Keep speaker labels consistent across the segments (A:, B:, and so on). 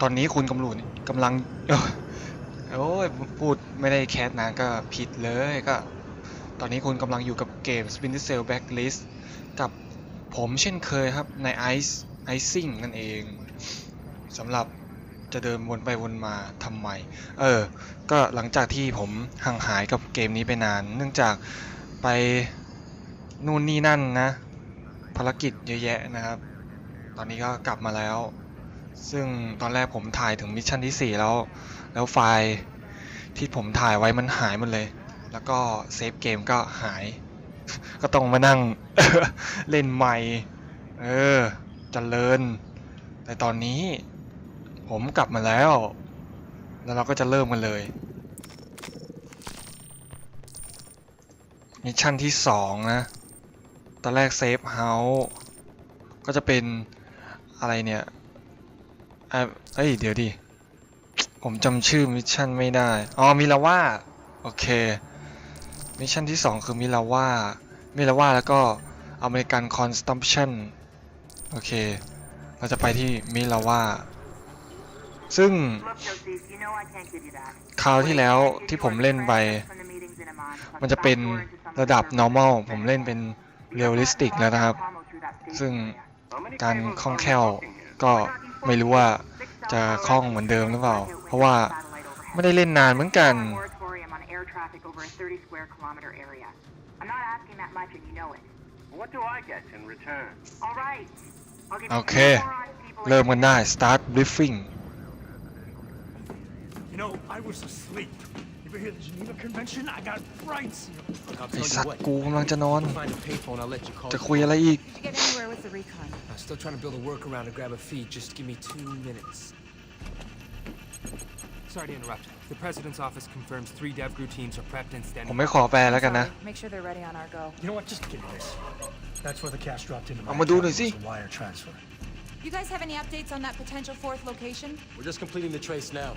A: ตอนนี้คุณกำลังกำลังโอ้ยพูดไม่ได้แคสนานก็ผิดเลยก็ ตอนนี้คุณกำลังอยู่กับเกม Splinter Cell Blacklist กับผมเช่นเคยครับใน Ice Icing นั่นเองสำหรับจะเดินวนไปวนมาทำไม เออ ก็หลังจากที่ผมห่างหายกับเกมนี้ไปนาน เนื่องจากไปนู่นนี่นั่นนะ ภารกิจเยอะแยะนะครับ ตอนนี้ก็กลับมาแล้ว ซึ่งตอนแรกผมถ่ายถึงมิชชั่นที่ 4 แล้ว แล้วไฟล์ที่ผมถ่ายไว้มันหายหมดเลย แล้วก็เซฟเกมก็หาย ก็ต้องมานั่ง เล่นใหม่ เออจเจริญ แต่ตอนนี้ ผมกลับมาแล้ว แล้วเราก็จะเริ่มกันเลย มิชชั่นที่สองนะ ตอนแรกเซฟเฮาส์ก็จะเป็นอะไรเนี่ย อะเอ้ย เดี๋ยวดิ ผมจำชื่อมิชชั่นไม่ได้ อ๋อ มิลาว่า โอเค มิชชั่นที่ 2 คือมิลาว่า มิลาว่าแล้วก็อเมริกันคอนสตัมชั่น โอเค เราจะไปที่มิลาว่า ซึ่งคราวที่แล้วที่ผมเล่นไป มันจะเป็นระดับ normal ผมเล่นเป็น realistic แล้วนะครับ ซึ่งการคล่องแคล่วก็ ไม่รู้ว่าจะคล่องเหมือนเดิมหรือเปล่า เพราะว่าไม่ได้เล่นนานเหมือนกัน
B: What do I get in return?
A: โอเค เริ่มกันได้ start briefing
C: You know, I was asleep. You ever hear the Geneva Convention? I got frights.
D: Look, I'll
A: ไอ
D: tell
A: สัต
D: you
A: ว์
D: what.
A: กูกำลังจะนอน
D: Find a payphone, I'll let you call.
A: จะ
D: the
A: คุยอะไรอีก
E: Did you get anywhere with the recon?
D: I'm still trying to build a workaround to grab a feed. Just give me two minutes. Sorry to interrupt. The president's office confirms three DevGru teams are prepped and
A: ผม
D: standing.
A: ไม่ขอแปลแล้วกันนะ
E: Sorry. Make sure they're ready on our go.
C: You know what? Just give me this. That's where the cash dropped into my
A: I'ma do
C: account.
A: this,
C: It
A: see?
C: was a wire transfer.
E: You guys have any updates on that potential fourth location?
D: We're just completing the trace now.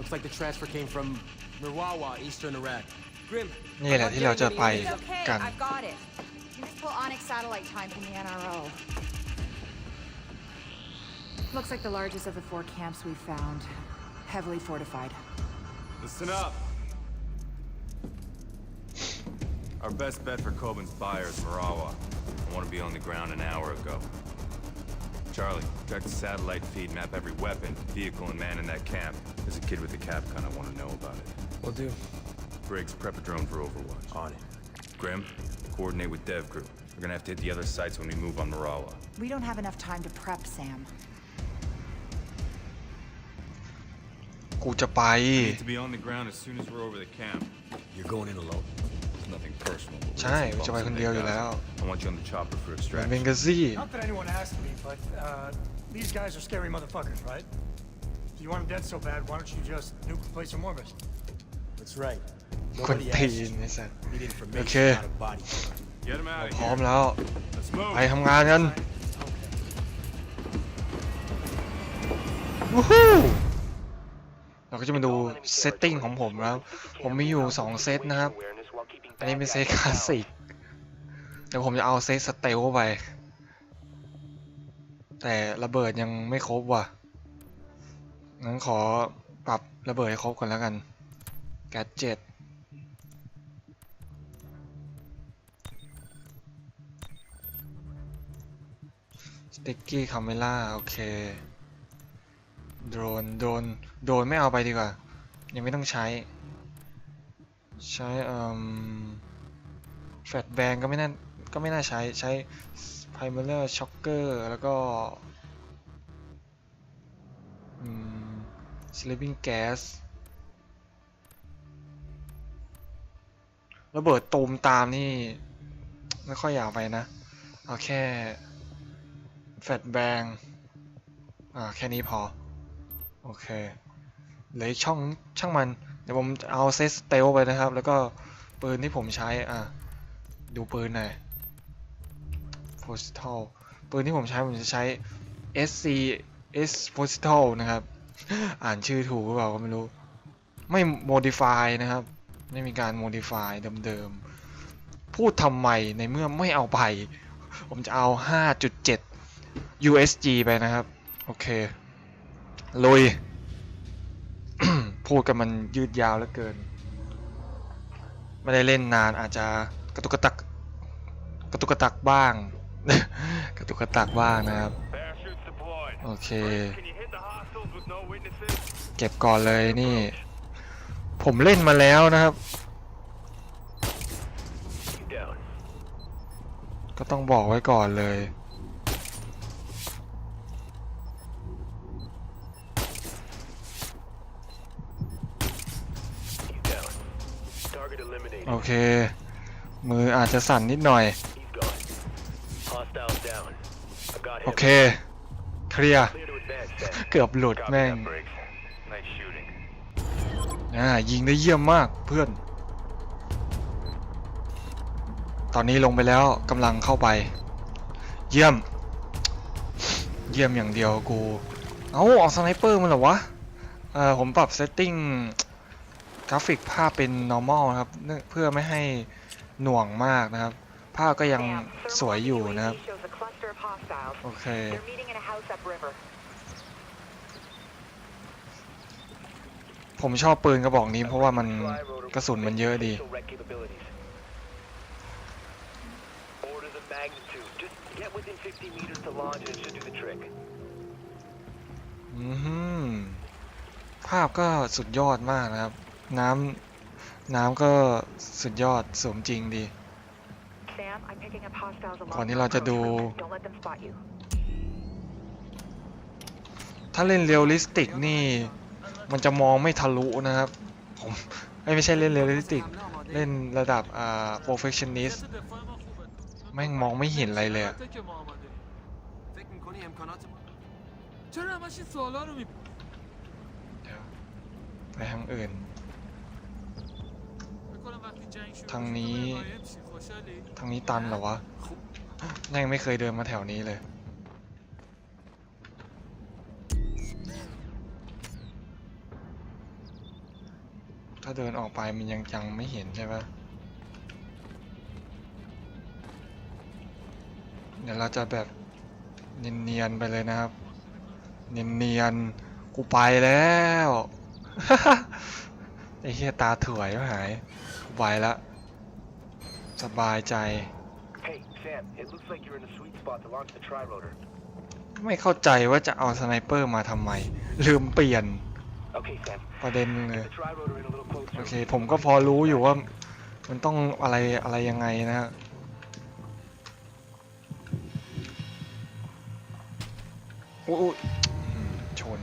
D: Looks like the transfer came from Mirawa, eastern Iraq. Grim.
A: นี่แหละที่เราจะไป
E: It's okay.
A: กัน
E: I've got it. You just pull Onyx satellite time from the NRO. Looks like the largest of the four camps we've found. Heavily fortified.
F: Listen up. Our best bet for Coben's buyer is Marawa. I want to be on the ground an hour ago. Charlie, track the satellite feed, map every weapon, vehicle, and man in that camp. There's a kid with a cap gun. I want to know about it.
D: Will do.
F: Briggs, prep a drone for Overwatch.
D: On it.
F: Grim, coordinate with Dev Crew. We're gonna have to hit the other sites when we move on Marawa.
E: We don't have enough time to prep, Sam.
A: กูจะไป
F: Need to be on the ground as soon as we're over the camp.
D: You're going in alone.
F: It's nothing personal. but we
A: ใช่
F: got some
A: กูจะไป
F: bumps
A: คน
F: in
A: เดียว
F: the
A: อยู่แล้ว
F: guys. I want you on the chopper for
A: เหมือน
F: extraction.
A: เบงกาซี่
C: Not that anyone asked me, but uh, these guys are scary motherfuckers, right? If you want them dead so bad, why don't you just nuke the place in orbit?
D: That's right.
A: คน
D: Nobody
A: ตี
D: asked.
A: นไอ้สัส
D: Need information,
A: Okay.
D: not a body.
F: Get him out of
A: พร้อม
F: here.
A: แล้ว
F: Let's move.
A: ไปทำงานกันวู้ฮู้เราก็จะมาดูเซตติ้งของผมแล้วผมมีอยู่ 2 เซตนะครับ อันนี้เป็นเซตคลาสสิก เดี๋ยวผมจะเอาเซตสเตลไป แต่ระเบิดยังไม่ครบว่ะ งั้นขอปรับระเบิดให้ครบก่อนแล้วกัน แกเจ็ตสติ๊กกี้คาเมล่าโอเค โดรน โดรน โดรนไม่เอาไปดีกว่า ยังไม่ต้องใช้ ใช้แฟลชแบงก็ไม่น่าก็ไม่น่าใช้ใช้ไพรเมอร์ช็อคเกอร์แล้วก็สลิปปิ้งแก๊สระเบิดตูมตามนี่ ไม่ค่อยอยากไปนะ เอาแค่แฟลชแบงอ่าแค่นี้พอ โอเคเหลือช่องช่างมัน เดี๋ยวผมเอาเซตสเตลไปนะครับ แล้วก็ปืนที่ผมใช้อะดูปืนหน่อย Postal ปืนที่ผมใช้ผมจะใช้ SC S Postal นะครับ อ่านชื่อถูกหรือเปล่าก็ไม่รู้ ไม่ modify นะครับ ไม่มีการ modify เดิมๆ พูดทำไมในเมื่อไม่เอาไป ผมจะเอา 5.7 USG ไปนะครับ โอเค ลุย พูดกันมันยืดยาวเหลือเกิน ไม่ได้เล่นนานอาจจะกระตุกกระตัก กระตุกกระตักบ้าง กระตุกกระตักบ้างนะครับ โอเค เก็บก่อนเลยนี่ ผมเล่นมาแล้วนะครับ ก็ต้องบอกไว้ก่อนเลย โอเค มืออาจจะสั่นนิดหน่อย โอเค เคลียร์ เกือบหลุดแม่งอ่ายิงได้เยี่ยมมากเพื่อน ตอนนี้ลงไปแล้วกำลังเข้าไป เยี่ยม เยี่ยมอย่างเดียวกู เอ้าออกสไนเปอร์มันเหรอวะ เออผมปรับเซตติ้ง กราฟิกภาพเป็น normal นะครับเนื่องเพื่อไม่ให้หน่วงมากนะครับ ภาพก็ยังสวยอยู่นะครับ
E: shows a cluster of hostiles.
A: โอเค
E: They're meeting in a house upriver.
A: ผมชอบปืนกระบอกนี้เพราะว่ามันกระสุนมันเยอะดี
F: Rec capabilities. Orders of magnitude. Just get within 50 meters to launch and it should do the trick.
A: อือหือภาพก็สุดยอดมากนะครับ น้ำน้ำก็สุดยอดสมจริงดีก่อน
E: นี้
A: เราจะดู ถ้าเล่นเรียลลิสติกนี่ มันจะมองไม่ทะลุนะครับ ผมไม่ใช่เล่นเรียลลิสติก เล่นระดับอ่า perfectionist แม่งมองไม่เห็นอะไรเลยไปทางอื่น ทางนี้ ทางนี้ตันเหรอวะแม่งไม่เคยเดินมาแถวนี้เลย ถ้าเดินออกไปมันยังจังไม่เห็นใช่ปะเดี๋ยวเราจะแบบเนียนๆไปเลยนะครับ เนียนๆ กูไปแล้ว ไอ้เหี้ยตาถ่วยหาย กูไปละสบายใจ
F: Hey, Sam, it looks like you're in a sweet spot to launch the tri-rotor.
A: ไม่เข้าใจว่าจะเอาสไนเปอร์มาทำไม ลืมเปลี่ยน
F: Okay, Sam.
A: ประเด็นเลย
F: Get the tri-rotor in a little closer.
A: โอเค ผมก็พอรู้อยู่ว่า มันต้องอะไรอะไรยังไงนะฮะอุ๊ยอุ๊ยอืมชน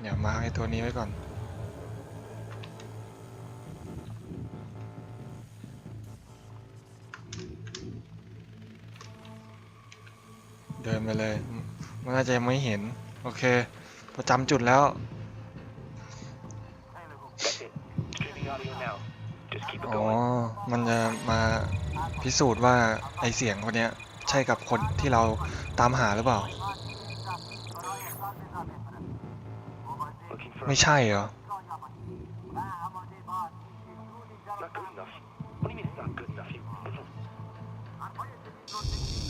A: เดี๋ยวมาร์คไอ้ตัวนี้ไว้ก่อน เดินไปเลย มันน่าจะยังไม่เห็น โอเคประจำจุดแล้ว อ๋อ มันจะมาพิสูจน์ว่าไอเสียงคนเนี้ย ใช่กับคนที่เราตามหาหรือเปล่า ไม่ใช่เหรอ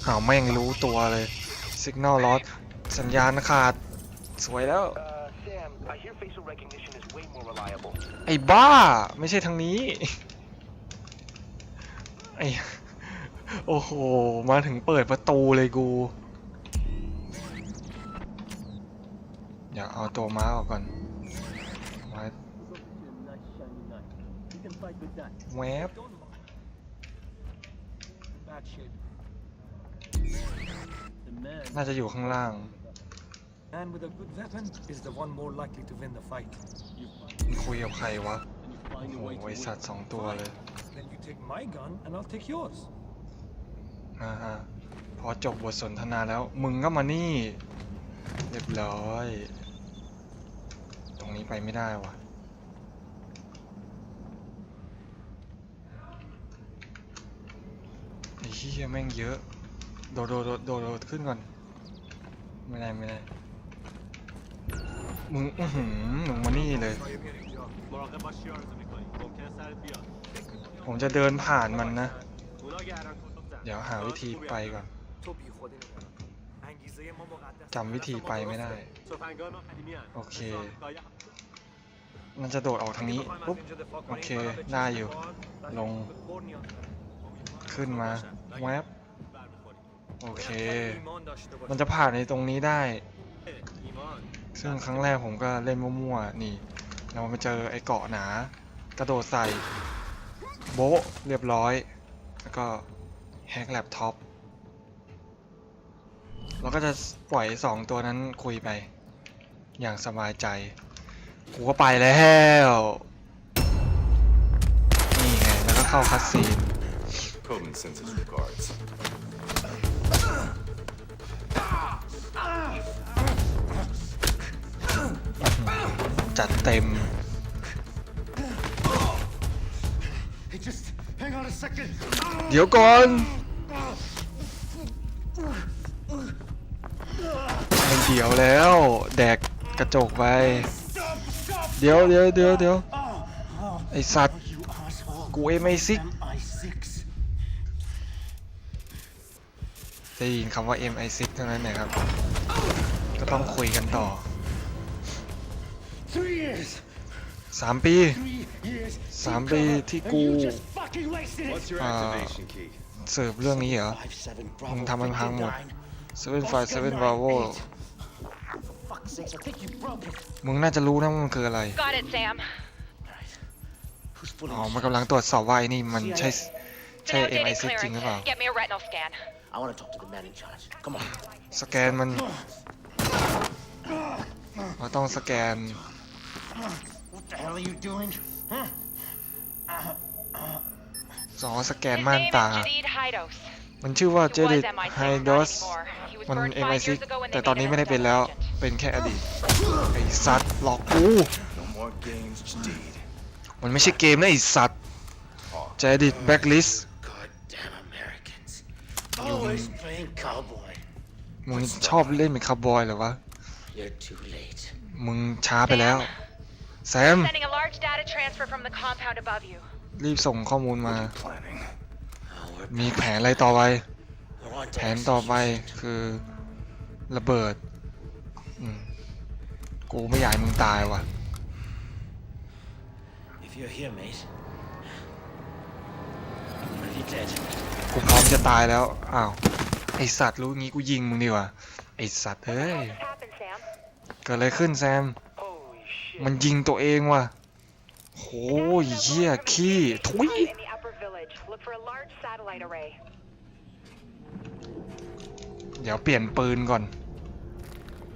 A: หาวแม่งรู้ตัวเลย Signal Loss สัญญาณขาด สวยแล้ว
F: Uh, Sam, I hear facial recognition is way more reliable.
A: ไอ้บ้า ไม่ใช่ทางนี้ ไอ้โอ้โห มาถึงเปิดประตูเลยกูเดี๋ยวเอาตัวม้าออกก่อนมาแวบ น่าจะอยู่ข้างล่าง
C: Man with a good weapon is the one more likely to win the fight.
A: มันคุยกับใครวะโอ้โหไอสัตว์สองตัวเลย
C: Then you take my gun and I'll take yours.
A: อ่าฮะพอจบบทสนทนาแล้ว มึงก็มานี่ เรียบร้อย ตรงนี้ไปไม่ได้วะไอ้เหี้ยแม่งเยอะ โดดโดดโดดโดดโดดขึ้นก่อน ไม่ได้ไม่ได้ มึง อื้อหือมึงมานี่เลย ผมจะเดินผ่านมันนะ เดี๋ยวหาวิธีไปก่อน
D: تو بی خودی نگران
A: จำวิธีไปไม่ได้ โอเค มันจะโดดออกทางนี้ ปุ๊บ โอเค ได้อยู่ ลง ขึ้นมา แวบ โอเค มันจะผ่านในตรงนี้ได้ ซึ่งครั้งแรกผมก็เล่นมั่วๆ นี่ เรามาเจอไอ้เกาะหนา กระโดดใส่ โบ๊ะเรียบร้อย แล้วก็แฮกแล็ปท็อป เราก็จะปล่อยสองตัวนั้นคุยไป อย่างสบายใจ กูก็ไปแล้วนี่ไง แล้วก็เข้าคัสซีน จัดเต็ม
C: Just hang on a second.
A: เดี๋ยวก่อนไม่เดี๋ยวแล้ว แดกกระจกไป เดี๋ยวเดี๋ยวเดี๋ยวเดี๋ยวไอสัตว์
C: You asshole.
A: กูเอ็มไอซิก
C: MI6.
A: ได้ยินคำว่า MI6 เท่านั้นนะครับ ก็ต้องคุยกันต่อ 3ปี
C: Three years.
A: สามปีที่กู
C: And you just fucking wasted
F: What's
C: it.
F: your
A: Uh,
F: activation key?
A: สืบเรื่องนี้เหรอ
C: Five seven
A: มึง
C: Bravo.
A: ทำมันพังหมด
C: Oscar
A: 757 Bravo
C: nine eight. Fuck's sakes, I think you broke it.
A: มึงน่าจะรู้นะว่ามันคืออะไร
G: Got it, Sam.
C: Right. Who's pulling
A: อ๋อ
C: this
A: มัน
C: shit?
A: กำลังตรวจสอบว่าไอ้นี่มันใช่ใช่
G: Been outdated
A: MI6 จริงหรือเปล่า
G: clearance. Get me a retinal scan.
C: I want to talk to the man in charge. Come on.
A: สแกนมันเราต้องสแกน
C: What the hell are you doing? Huh?
A: สองสแกน
G: His
A: ม่าน
G: name
A: ตา
G: is Jadid Hidos.
A: มันชื่อว่า
G: He
A: เจ
G: was
A: ดิต
G: MI6,
A: ไฮ
G: not
A: ดอส
G: anymore. He was
A: มัน
G: burned five
A: MI6
G: years ago when
A: แต่
G: they
A: ตอนนี้
G: made
A: ไม่
G: him
A: ได้
G: a
A: เป็น
G: double
A: แล้ว
G: agent.
A: เป็นแค่อดีต ไอสัตว์หลอกกู
F: No more games, Jadid.
A: มันไม่ใช่เกมนะไอสัตว์ เจดิตแบ็กลิส
C: Goddamn Americans. Always playing cowboy.
A: มึงชอบเล่นเป็นคาวบอยเหรอวะ
C: You're too late.
A: มึงช้าไปแล้ว แซม
G: Sending a large data transfer from the compound above you.
A: รีบส่งข้อมูลมา
F: Planning.
C: Oh, we're
A: มีแผนอะไรต่อไป
C: we're on
A: แผ
C: to
A: นต่อไป
C: execution.
A: คือระเบิดอืมกูไม่อยากให้มึงตายว่ะ
C: If you're here, mate, I'm already dead.
A: กูพร้อมจะตายแล้ว อ้าว ไอสัตว์รู้งี้กูยิงมึงดีกว่า ไอสัตว์เอ้ย
G: What happened, Sam?
A: เกิดอะไรขึ้นแซม มันยิงตัวเองว่ะโหเหี้ยขี้ทุย
G: In the upper village. Look for a large satellite array.
A: เดี๋ยวเปลี่ยนปืนก่อน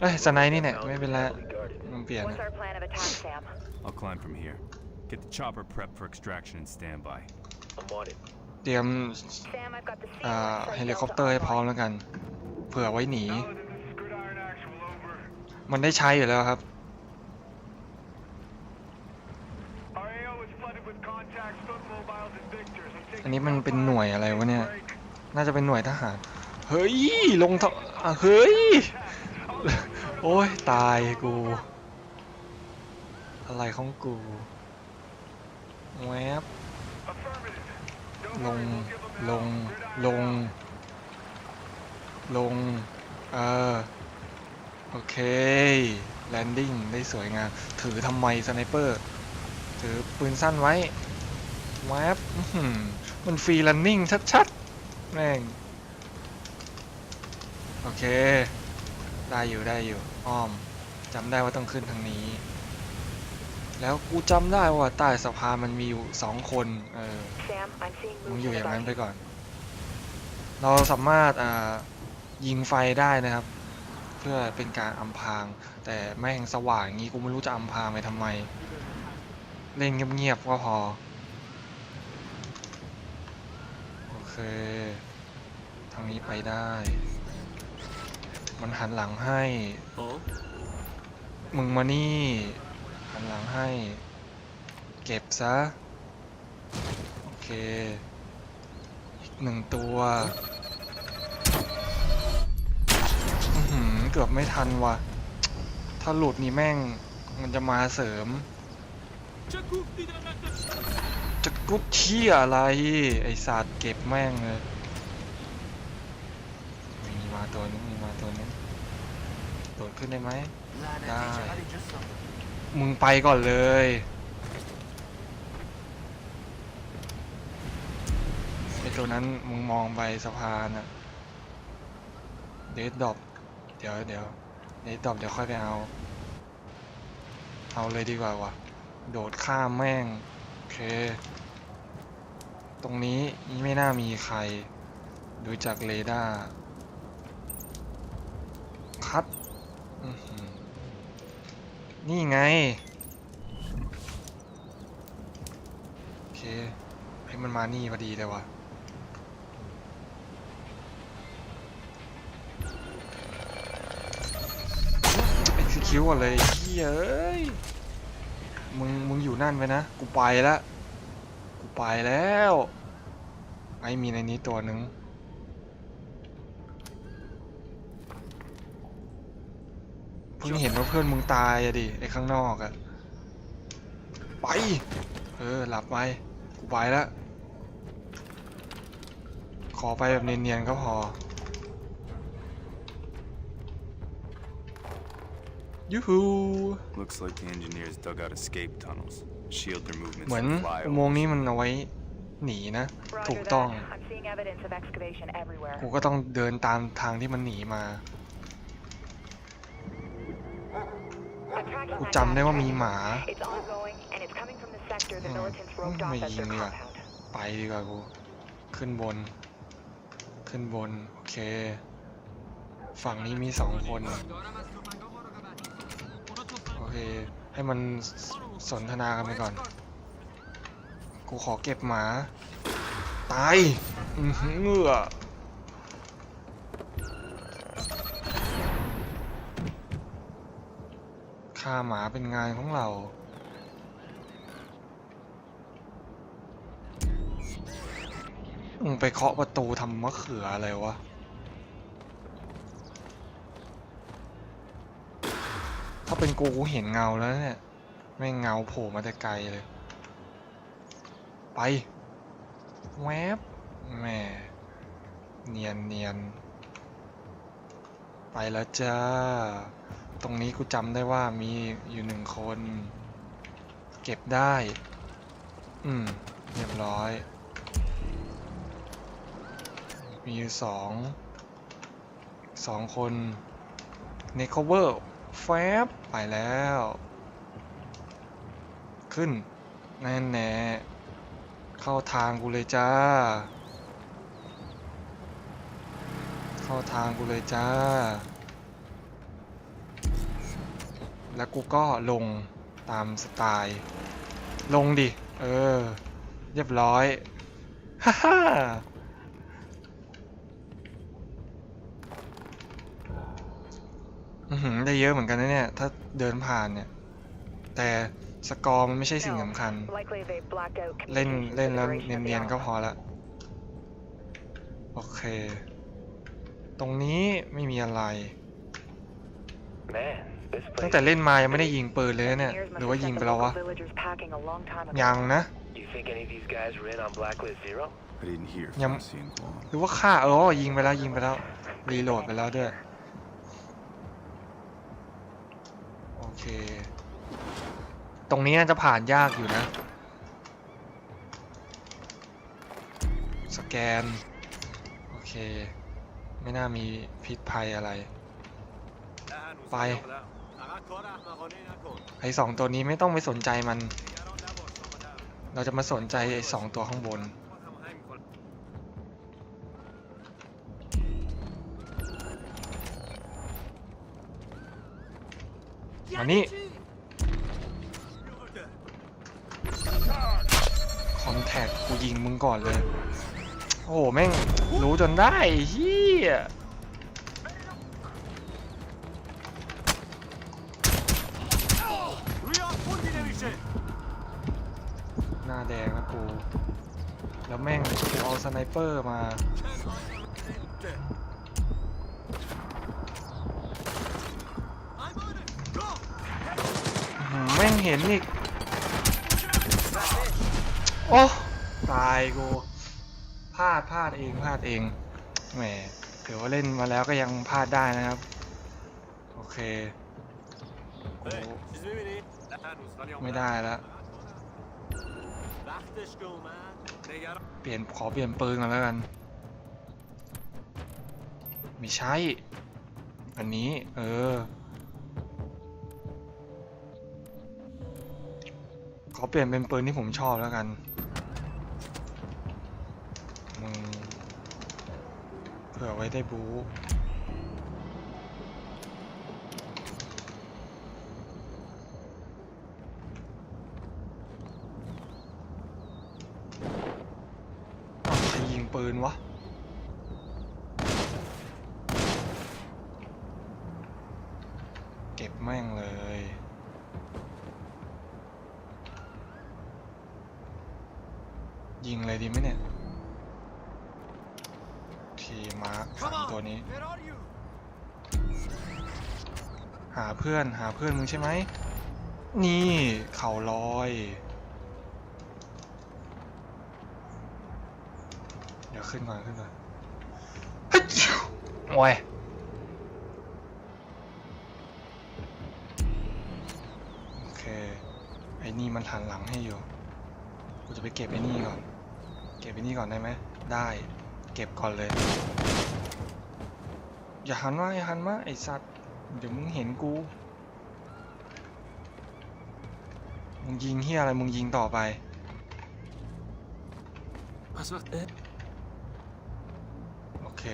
A: เอ้ยสไนด์นี่เนี่ยไม่เป็นไรมันเปลี่ยน
G: What's our plan of attack, Sam?
F: I'll climb from here. Get the chopper prepped for extraction and standby.
C: I'm on it.
A: เตรียม
G: Sam, I've got the
A: อ่า
G: sealant
A: เฮ
G: tray
A: ลิ
G: built
A: คอปเตอร์ให้พร้อม
G: online.
A: แล้วกัน เผื่อไว้หนี
B: Now that this is Gridiron Actual over,
A: มันได้ใช้อยู่แล้วครับ นนี้มันเป็นหน่วยอะไรวะเนี่ย น่าจะเป็นหน่วยทหาร เฮ้ย ลงทะอะเฮ้ย โอ้ยตายกู อะไรของกูแวบลง ลง ลง ลง เออ โอเค แลนดิ้งได้สวยงาม ถือทำไมสไนเปอร์ ถือปืนสั้นไว้แวบ มันฟรีแลนดิ้งชัดๆ แม่ง โอเค ได้อยู่ได้อยู่ อ้อมจำได้ว่าต้องขึ้นทางนี้ แล้วกูจำได้ว่าใต้สะพานมันมีอยู่สองคน เออ
G: Sam, I'm seeing
A: มึง
G: moves
A: อยู่
G: in
A: อ
G: the
A: ย่างนั้นไป
G: body.
A: ก่อน เราสามารถอ่ายิงไฟได้นะครับ เพื่อเป็นการอำพราง แต่แม่งสว่างอย่างงี้กูไม่รู้จะอำพรางไปทำไม เล่นเงียบๆก็พอ โอ เค ทางนี้ไปได้ มันหันหลังให้
C: Oh?
A: มึงมานี่ หันหลังให้ เก็บซะ โอเค อีกหนึ่งตัวอื้อหือเกือบไม่ทันว่ะ ถ้าหลุดนี่แม่ง มันจะมาเสริม
H: Çakuk dinamikle
A: จะกุ๊บเชี่ยอะไร ไอศาสตว์เก็บแม่งเลยมีมาตัวนึงมีมาตัวนึงโดดขึ้นได้ไหมได้มึงไปก่อนเลยไอตัวนั้นมึงมองไปสะพานอะเดดดอปเดี๋ยวเดี๋ยวเดดดอปเดี๋ยวค่อยไปเอา เอาเลยดีกว่าวะโดดข้ามแม่ง เค ตรงนี้ไม่น่ามีใคร ดูจากเรดาร์คัดนี่ไง โอเคให้มันมานี่พอดีเลยวะเอ็กซิคิวอนเลยเฮ้ย มึงมึงอยู่นั่นไว้นะ กูไปละกูไปแล้ว ไอ้มีในนี้ตัวหนึ่งเพิ่งเห็นว่าเพื่อนมึงตายอะดิไอ้ข้างนอกอะไป เออหลับไปกูไปแล้วขอไปแบบเนียนๆก็พอ ยูฮู
F: Looks like the engineers dug out escape tunnels. Shield their movements
A: เหมือน
F: from
A: อุโมงค์
F: flyovers.
A: นี้มันเอาไว้หนีนะ ถู
G: Roger
A: กต้อง
G: that. I'm seeing evidence of excavation everywhere.
A: กูก็ต้องเดินตามทางที่มันหนีมา
G: I'm tracking
A: กู
G: that
A: จำได้ว่ามี
G: gas
A: หมา
G: It's ongoing, and it's coming from the sector the
A: Hmm.
G: militants roped
A: Hmm,
G: off as their
A: may- yeah.
G: compound.
A: ไปดีกว่ากู ขึ้นบน ขึ้นบน โอเค ฝั่งนี้มีสองคนโอ เค ให้มันสนทนากันไปก่อน กูขอเก็บหมา ตายอือหือเงือฆ่าหมาเป็นงานของเรามึงไปเคาะประตูทำมะเขืออะไรวะ ถ้าเป็น กูกูเห็นเงาแล้วเนี่ยแม่เงาโผล่มาแต่ไกลเลย ไปแวบแหม่เนียนเนียนไปแล้วจ้า ตรงนี้กูจำได้ว่ามีอยู่หนึ่งคน เก็บได้ อืม เรียบร้อย มีอยู่สองสองคนเนคเวอร์แฟบ ไปแล้ว ขึ้น แน่แน่เข้าทางกูเลยจ้า เข้าทางกูเลยจ้า แล้วกูก็ลงตามสไตล์ ลงดิ เออ เรียบร้อยฮ่าฮ่าได้เยอะเหมือนกันนะเนี่ย ถ้า เดินผ่านเนี่ย แต่สกอร์มันไม่ใช่สิ่งสำคัญ
G: Likely they blacked out
A: เล่น
G: communications
A: เล่น
G: for the
A: แล้ว
G: duration of the
A: เนียนๆก็
G: hour.
A: พอละ โอเค ตรงนี้ไม่มีอะไร
B: Man, this
A: ตั้ง
B: place.
A: แต่เล่นมายังไม่ได้ยิงปืนเลยนะเนี่ย
G: Engineers
A: ห
G: must
A: รือว่า
G: have
A: ยิง
G: sent
A: ไป
G: the
A: แล้ววะ
G: local villagers packing a long time ago.
A: ยังนะ
B: You think any of these guys were in on Blacklist Zero?
F: I didn't hear
A: Yum.
F: Fancy and Guam.
A: หรือว่าฆ่าเออยิงไปแล้วยิงไปแล้ว รีโหลดไปแล้วด้วย โอ เค ตรงนี้น่าจะผ่านยากอยู่นะ สแกน โอเค ไม่น่ามีพิษภัยอะไร ไป ไอสองตัวนี้ไม่ต้องไปสนใจมัน เราจะมาสนใจไอสองตัวข้างบน มานี่คอนแทคกูยิงมึงก่อนเลย โอ้โห แม่ง รู้จนได้เฮียหน้าแดงนะกู แล้วแม่งกูเอาสไนเปอร์มา อื้อหือแม่ง เห็นอีก โอ้ ตายกู พลาดพลาดเองพลาดเอง แหมถือว่าเล่นมาแล้วก็ยังพลาดได้นะครับ โอเคโอ้ไม่ได้แล้ว เปลี่ยนขอเปลี่ยนปืนก่อนแล้วกัน ไม่ใช่ อันนี้ เออ อเปลี่ยนเป็นปืนที่ผมชอบแล้วกันมึงเผื่อไว้ได้บู๊อ้าวใครยิงปืนวะ เก็บแม่งเลย ยิงเลยดีไหมเนี่ย ทีมาร์คสามตัวนี้
C: Where are you?
A: หาเพื่อนหาเพื่อนมึงใช่ไหม นี่เข่าลอย เดี๋ยวขึ้นก่อนขึ้นก่อนเฮ้ยโอ้ยโอเค ไอ้นี่มันหันหลังให้อยู่ กูจะไปเก็บไอ้นี่ก่อน เก็บไอ้นี่ก่อนได้ไหม ได้ เก็บก่อนเลย อย่าหันมาอย่าหันมาไอสัตว์ เดี๋ยวมึงเห็นกู มึงยิงเฮียอะไร มึงยิงต่อไป โอเค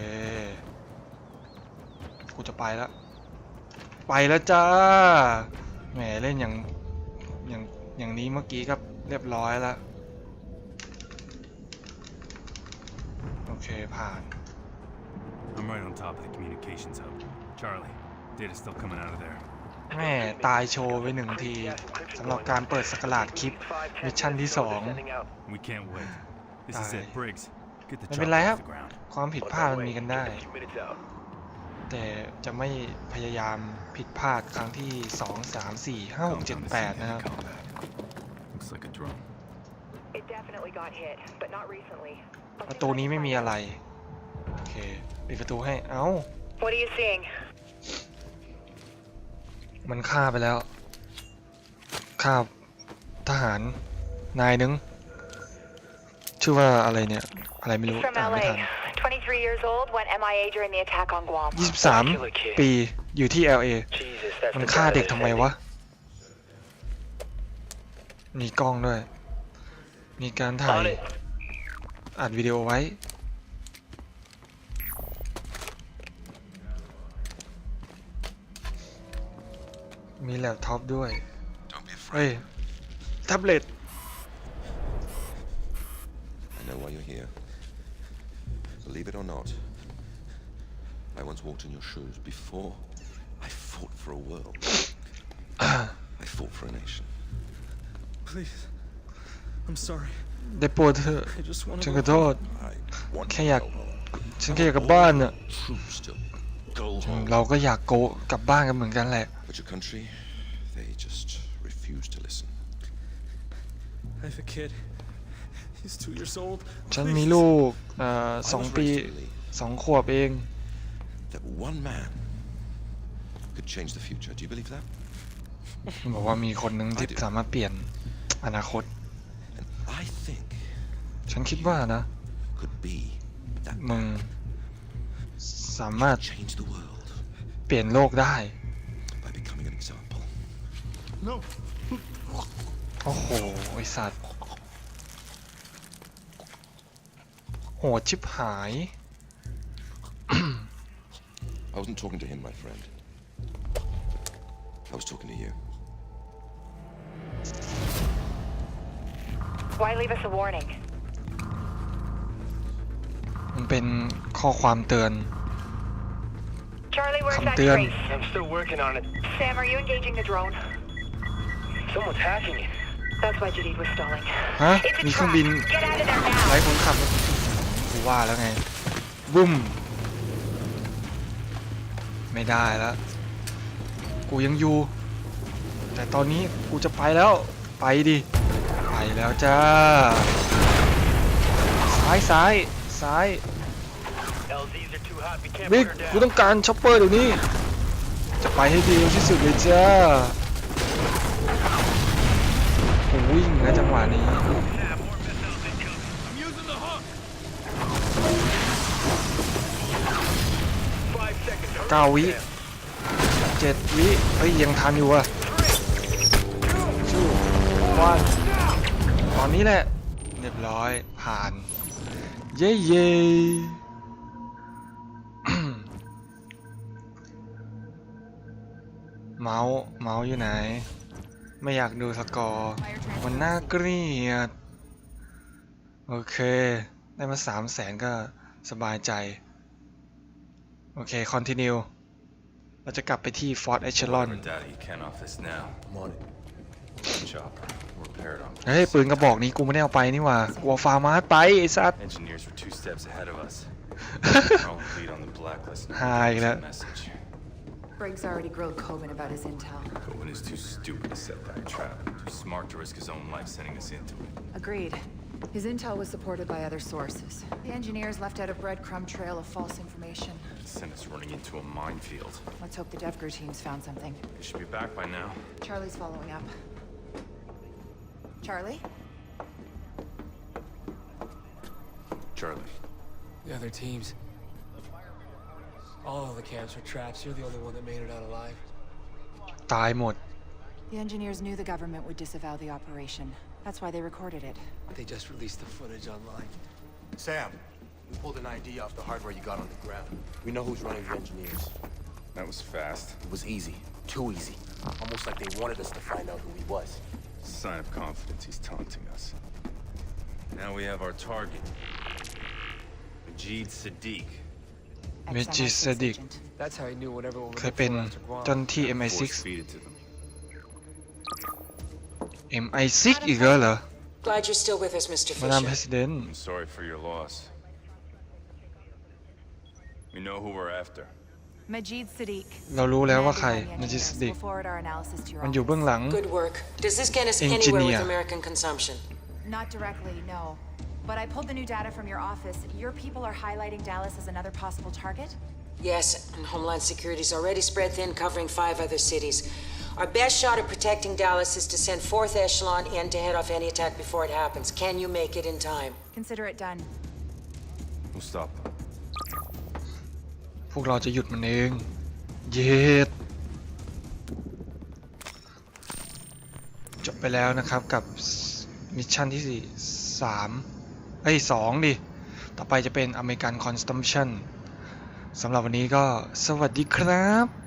A: กูจะไปแล้ว ไปแล้วจ้า แหมเล่นอย่าง อย่าง อย่างนี้เมื่อกี้ก็เรียบร้อยแล้ว โอเค ผ่าน
F: I'm right on top of the communications hub. Charlie, data's still coming out of there.
A: แม่ตายโชว์ไปหนึ่งทีสำหรับการเปิดสกราดคลิปมิชชั่นที่สอง
F: We can't wait. This is
A: Aye.
F: it, Briggs. Get the
A: ไม่เป็น
F: chopper
A: ไรครั
F: off
A: บ
F: the ground.
A: ความผิดพลาดมันมีกันได้ แต่จะไม่พยายามผิดพลาดครั้งที่ 2 3 4 5 6 7 8 นะครับ
F: Looks like a drone.
G: It definitely got hit, but not recently.
A: ประตูนี้ไม่มีอะไร โอเค ปิดประตูให้ เอ้า
G: What are you seeing?
A: มันฆ่าไปแล้วฆ่าทหารนายนึงชื่อว่าอะไรเนี่ย อะไรไม่รู้
G: He's from
A: อ่านไม่
G: LA.
A: ทัน
G: 23 years old, went MIA during the attack on Guam.
A: 23ปีอยู่ที่ LA มันฆ่าเด็กทำไมวะ มีกล้องด้วย มีการถ่ายอัดวิดีโอไว้ มีแล็ปท็อปด้วย เฮ้ย แท็บเล็ต
I: I know why you're here. Believe it or not, I once walked in your shoes before I fought for a world. I fought for a nation.
J: Please. I'm sorry.
A: ได้โปรดเถอะ
J: I just want
A: ฉัน
J: to
A: ขอโทษ
I: I want
A: แค่
I: to
A: อยาก
I: go home.
A: ฉันแค่อยากกลับบ้านน่ะ
I: Troops to go
A: อืม
I: home.
A: เราก็อยากโกกลับบ้านกันเหมือนกันแหละ
I: But your country, they just refuse to listen.
J: I have a kid. He's two years old.
A: ฉันมี
J: Please.
A: ลูกเอ่อ
I: I
A: สอง
I: was
A: ปี
I: raised to believe
A: สองขวบเอง
I: that one man could change the future. Do you believe that?
A: บอกว่ามีคนหนึ่งที่
I: I do.
A: สามารถเปลี่ยนอนาคต
I: And I think
A: ฉันคิดว่านะ
I: could be that
A: มึง
I: man.
A: สามารถ
I: Change the world
A: เปลี่ยนโลกได้
I: by becoming an example.
J: No.
A: โอ้โห ไอสัตว์ โหดชิบหาย
I: I wasn't talking to him, my friend. I was talking to you.
G: Why leave us a warning?
A: มันเป็นข้อความเตือน
G: Charlie, where's
A: Come
G: that
A: down.
G: trace?
B: I'm still working on it.
G: Sam, are you engaging the drone?
B: Someone's hacking it.
G: That's why Jadid was stalling.
A: ฮะ
G: It's a
A: มีเครื่อง
G: trap.
A: บิน
G: Get out of there
A: ไร้
G: now.
A: คนขับกูว่าแล้วไง บุ้ม ไม่ได้แล้ว กูยังอยู่ แต่ตอนนี้กูจะไปแล้ว ไปดิ ไปแล้วจ้า ซ้ายซ้ายซ้าย บิ๊กกูต้องการช็อปเปอร์เดี๋ยวนี้ จะไปให้ดีที่สุดเลยจ้าโอ้วิ่งนะจังหวะนี้เก้าวิเจ็ดวิเฮ้ยยังทันอยู่อะวันตอนนี้แหละ เรียบร้อยผ่าน เย้เย้ เมาส์เมาส์อยู่ไหน ไม่อยากดูสกอร์ มันน่าเกลียด โอเค ได้มาสามแสนก็สบายใจ โอเค คอนติเนียเราจะกลับไปที่ฟอร์ t เอช l ลอน
F: Whatever data you can off this now.
J: I'm on it.
F: Chopper. Repair it on
A: เฮ้ย ปืนกระบอกนี้กูไม่ได้เอาไปนี่หว่ากูเอาฟาร์มาสไปไอ้สัส
F: Engineers were two steps ahead of
E: Briggs already grilled Coben about his intel.
F: Cohen is too stupid to set that trap. Too smart to risk his own life sending us into it.
E: Agreed. His intel was supported by other sources. The engineers left out a breadcrumb trail of false information.
F: Send us running into a minefield.
E: Let's hope the DevGru teams found something.
F: They should be back by now.
E: Charlie's following up. Charlie?
F: Charlie.
J: The other teams. All of the camps are traps. You're the only one that made it out alive.
A: ตายหมด
E: The engineers knew the government would disavow the operation. That's why they recorded it.
J: They just released the footage online.
D: Sam, we pulled an ID off the hardware you got on the ground. We know who's running the engineers.
F: That was fast.
D: It was easy. Too easy. Almost like they wanted us to find out who he was.
F: Sign of confidence. He's taunting us. Now we have our target. Majid Sadiq.
A: เมจิ
E: Ex-MI6
A: สดิก
E: agent.
J: That's how he knew whatever we
A: เคยเป็นเจ้าหน้าที่
F: Force
A: MI6
F: feed it to them.
A: MI6 อีกแล้วเหรอ
K: Glad you're still with us, Mr.
A: มาดาม
K: Fisher.
A: เพรสิดน
F: I'm sorry for your loss. We know who we're after.
E: Majid Sadiq.
A: เรารู้แล้วว่าใคร
E: Commanded by the
A: เมจิส
E: engineers.
A: ดิก
E: We'll forward our analysis to your
A: มันอยู่
E: office.
A: เบื้องหลัง
K: Good work. Does this get us anywhere
A: Engineer.
K: with American consumption?
E: Not directly, no. But I pulled the new data from your office. Your people are highlighting Dallas as another possible target?
K: Yes, and Homeland Security's already spread thin, covering five other cities. Our best shot at protecting Dallas is to send fourth echelon in to head off any attack before it happens. Can you make it in time?
E: Consider it done.
F: We'll stop them.
A: พวกเราจะหยุดมันเอง เย็ด จบไปแล้วนะครับกับมิชชั่นที่ 3 เอ้ย2ดิ ต่อไปจะเป็นอเมริกันคอนสตัมชันสำหรับวันนี้ก็สวัสดีครับ